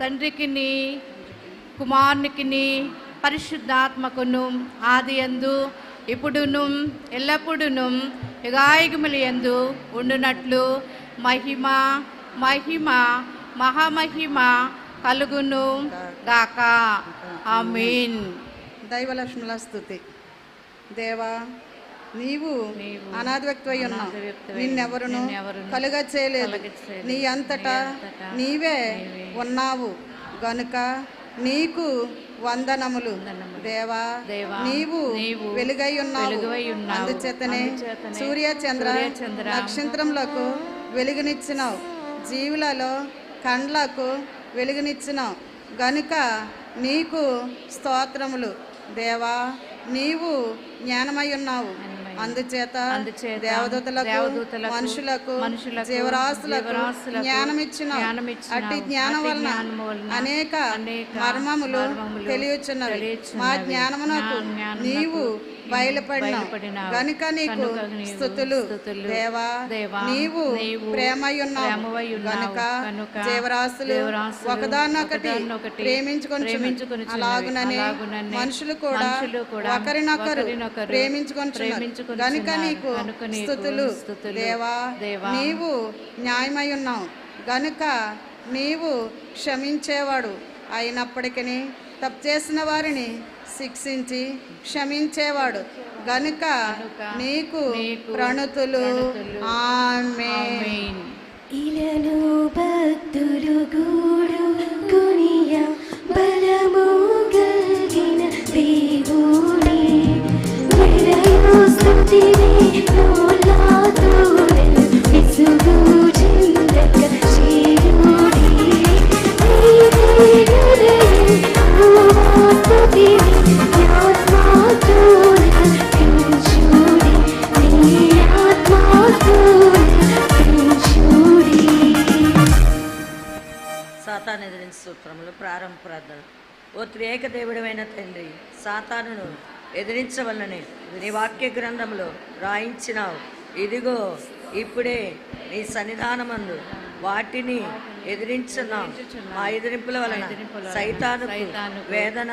తండ్రికిని కుమారునికిని పరిశుద్ధాత్మకును ఆది యందు ఇప్పుడును ఎల్లప్పుడును యుగాయుగములు యందు ఉండునట్లు మహిమ మహిమ మహామహిమ కలుగును గాక. ఆమీన్. దైవలక్ష్ముల స్థుతి. దేవా నీవు నీవు అనాథ వ్యక్తి అయి ఉన్నావు నిన్నెవరును కలుగ చేయలేదు. నీ అంతటా నీవే నీవే ఉన్నావు. గనుక నీకు వందనములు. దేవా నీవు వెలుగై ఉన్నావు. అందుచేతనే సూర్య చంద్ర నక్షత్రములకు వెలుగునిచ్చినావు. జీవులలో కండ్లకు వెలుగునిచ్చినావు. గనుక నీకు స్తోత్రములు. దేవా నీవు జ్ఞానమై ఉన్నావు. అందుచేత దేవదూతలకు మనుషులకు మనుషులకు, జీవరాశులకు జ్ఞానమిచ్చినావు. అట్టి జ్ఞానం వలన అనేక మర్మములు తెలియచున్నవి. మా జ్ఞానమునకు నీవు బయలుపడినావు. గనుక నీకు స్థుతులు. దేవా నీవు నీవు ప్రేమై ఉన్నావు ప్రేమవై ఉన్నావు. గనుక కనుక జీవరాశులు ఒకదాన్నొకటి ప్రేమించుకొని. అలాగుననే మనుషులు కూడా ఒకరినొకరు ప్రేమించుకొని. గనుక నీకు స్థుతులు స్తుతులు. దేవా దేవా, నీవు న్యాయమై ఉన్నావు గనుక నీవు క్షమించేవాడు అయినప్పటికీ తప్పు చేసిన వారిని శిక్షించి క్షమించేవాడు గనుక నీకు ప్రణుతులు. ఆమె. ఇలను భక్తులు గూడు సాతాను ఎదిరిన సూత్రములు ప్రారంభ ప్రార్థన. ఓ త్రియేక దేవుడమైన తండ్రి సాతానును ఎదిరించవలనని నీ వాక్య గ్రంథంలో రాయించినావు. ఇదిగో ఇప్పుడే నీ సన్నిధానమందు వాటిని ఎదిరించున్నాం మా ఎదిరింపుల వలన సైతానుకు సైతానుకు వేదన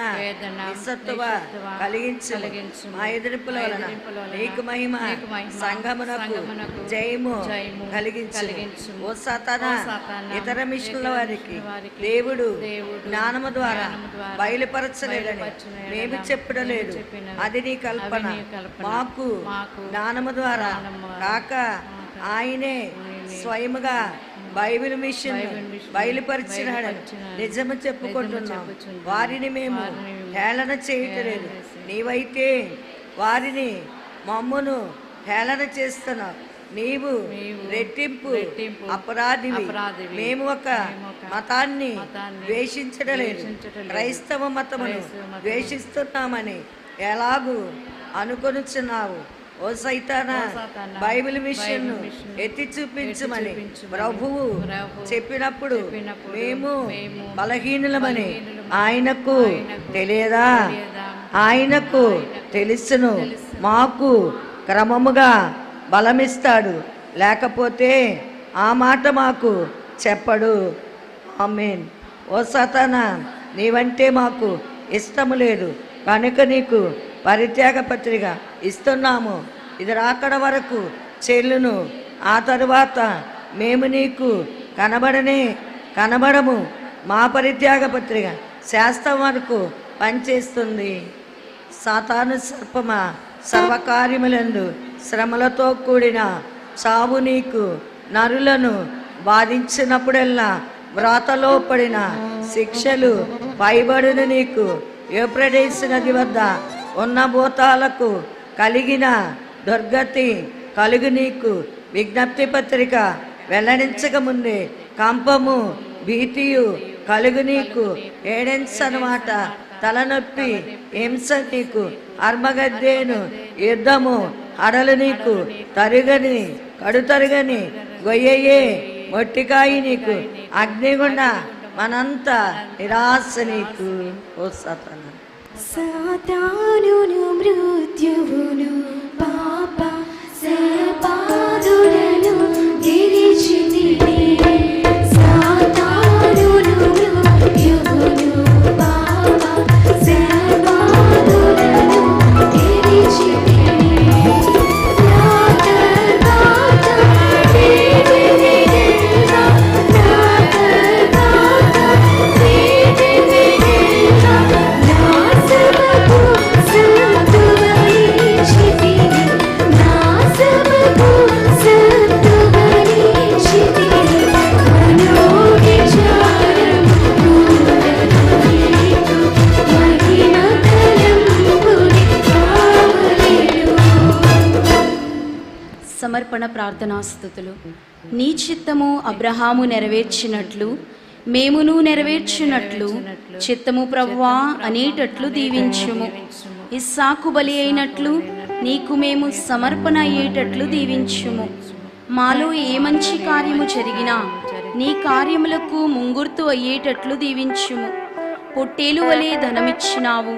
నిస్సత్తువ కలిగించు. మా ఎదిరింపుల వలన నీకు మహిమ నీకు మహిమ, సంఘమునకు సంఘమునకు జయము కలిగించు. ఓ సాతానా సాతానా, ఇతర మిషన్ల వారికి దేవుడు జ్ఞానము ద్వారా బయలుపరచలేదని మేము చెప్పడలేదు మేము చెప్పినవి. అది నీ కల్పన. మాకు జ్ఞానము ద్వారా కాక ఆయనే స్వయముగా బైబిల్ మిషన్ బయలుపరిచినాడని నిజము చెప్పుకుంటున్నాం. వారిని మేము హేళన చేయటలేదు. నీవైతే వారిని మమ్మును హేళన చేస్తున్నావు నీవు రెట్టింపు అపరాధివి. మేము ఒక మతాన్ని ద్వేషించడలేదు. క్రైస్తవ మతమును ద్వేషిస్తున్నామని ఎలాగూ అనుకొనుచున్నావు. ఓ సైతానా బైబిల్ మిషన్ ఎత్తి చూపించమని ప్రభువు చెప్పినప్పుడు మేము బలహీనులమని ఆయనకు తెలియదా? ఆయనకు తెలుసును. మాకు క్రమముగా బలమిస్తాడు. లేకపోతే ఆ మాట మాకు చెప్పడు. ఆమెన్. ఓ సతన నీవంటే మాకు ఇష్టము లేదు. కనుక నీకు పరిత్యాగ పత్రిక ఇస్తున్నాము. ఇది రాకడ వరకు చెల్లును. ఆ తరువాత మేము నీకు కనబడనే కనబడము. మా పరిత్యాగ పత్రిక శాస్త్రం వరకు పనిచేస్తుంది. సాతాను సర్పమ సర్వకార్యములందు శ్రమలతో కూడిన చావు నీకు నరులను బాధించినప్పుడల్లా వ్రాతలో పడిన శిక్షలు పైబడిన నీకు యూప్రడేస్ నది వద్ద ఉన్న భూతాలకు కలిగిన దుర్గతి కలుగు నీకు. విజ్ఞప్తి పత్రిక వెల్లడించకముందే కంపము భీతియు కలుగు నీకు. ఏడెన్స్ అన్నమాట తలనొప్పి హింస నీకు. అర్మగద్దేను యుద్ధము అడలు నీకు. తరుగని కడుతరుగని గొయ్యయే మొట్టికాయి నీకు. అగ్నిగుండ మనంతా నిరాశ నీకు. ఓ సతన. సాతానును మృత్యువును సమర్పణ ప్రార్థనా స్థుతులు. నీ చిత్తము అబ్రహాము నెరవేర్చినట్లు మేమును నెరవేర్చినట్లు చిత్తము ప్రవ్వా అనేటట్లు దీవించుము. ఇస్సాకు బలి అయినట్లు నీకు మేము సమర్పణ అయ్యేటట్లు దీవించుము. మాలో ఏ మంచి కార్యము జరిగినా నీ కార్యములకు ముంగుర్తు అయ్యేటట్లు దీవించుము. పొట్టేలు వలె ధనమిచ్చినావు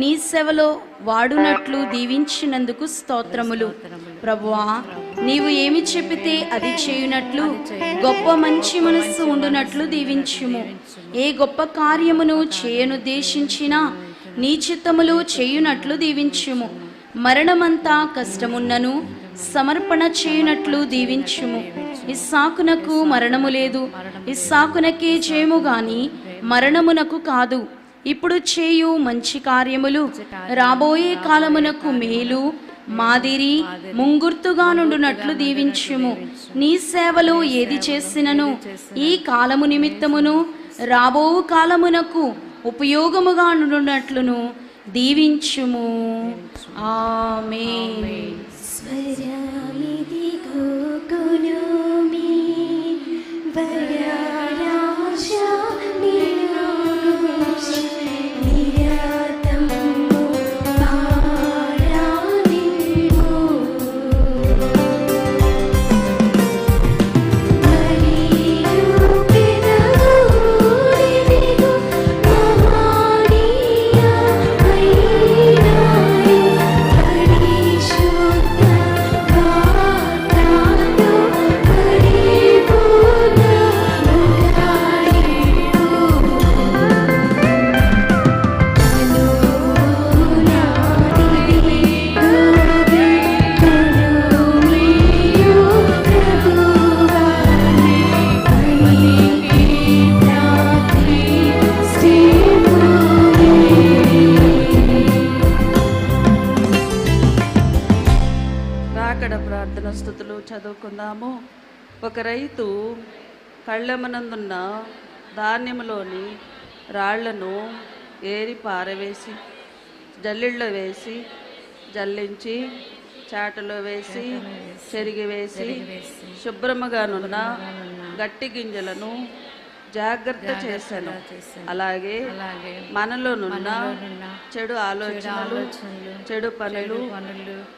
నీ సేవలో వాడునట్లు దీవించినందుకు స్తోత్రములు. ప్రభువా నీవు ఏమి చెప్పితే అది చేయునట్లు గొప్ప మంచి మనస్సు ఉండునట్లు దీవించుము. ఏ గొప్ప కార్యమును చేయనుద్దేశించినా నీ చిత్తములు చేయునట్లు దీవించుము. మరణమంతా కష్టమున్నను సమర్పణ చేయునట్లు దీవించుము. ఇస్సాకునకు మరణము లేదు. ఇస్సాకునకే చేయము గాని మరణమునకు కాదు. ఇప్పుడు చేయు మంచి కార్యములు రాబోయే కాలమునకు మేలు. మాదిరి ముంగుర్తుగా నుండునట్లు దీవించుము. నీ సేవలు ఏది చేసినను? ఈ కాలము నిమిత్తమును రాబో కాలమునకు ఉపయోగముగా నుండునట్లును దీవించుము. ఆమె స్వరామిది ప్రార్థన స్థుతులు చదువుకుందాము. ఒక రైతు కళ్ళెమనందున్న ధాన్యములోని రాళ్ళను ఏరి పారవేసి జల్లిళ్ళలో వేసి జల్లించి చాటలో వేసి చెరిగి వేసి శుభ్రముగానున్న గట్టి గింజలను జాగ్రత్త చేశాను. అలాగే మనలోనున్న చెడు ఆలోచనలు చెడు పనులు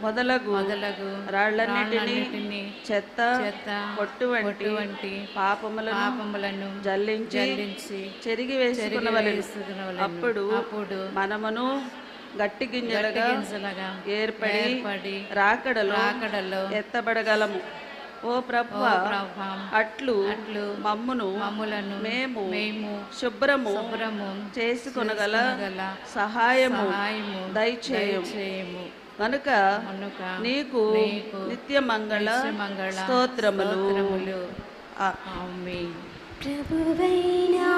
మొదలగు మొదలగు రాళ్ళన్నిటినీ రాళ్ళన్నిటినీ చెత్త పొట్టు వంటి వంటి పాపములను పాపములను జల్లించి చెరిగి వేసుకునవలెను వేసుకునవలెను. అప్పుడు అప్పుడు మనమును గట్టి గింజలుగా ఏర్పడి రాకడలో రాకడలో ఎత్తబడగలము. ఓ ప్రభువా, అట్లు అట్లు మమ్మును మమ్ములను మేము మేము శుభ్రము శుభ్రము చేసుకొనగల సహాయము సహాయము దయచేయము. కనుక కనుక నీకు నీకు నిత్య మంగళ నిత్యమంగళ స్తోత్రములు. ప్రభువైనా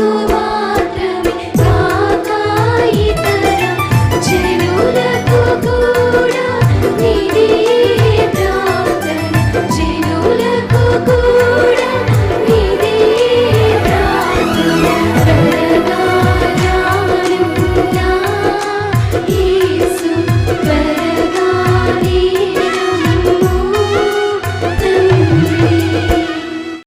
మాత్రమే కాక ఇతర సబలకు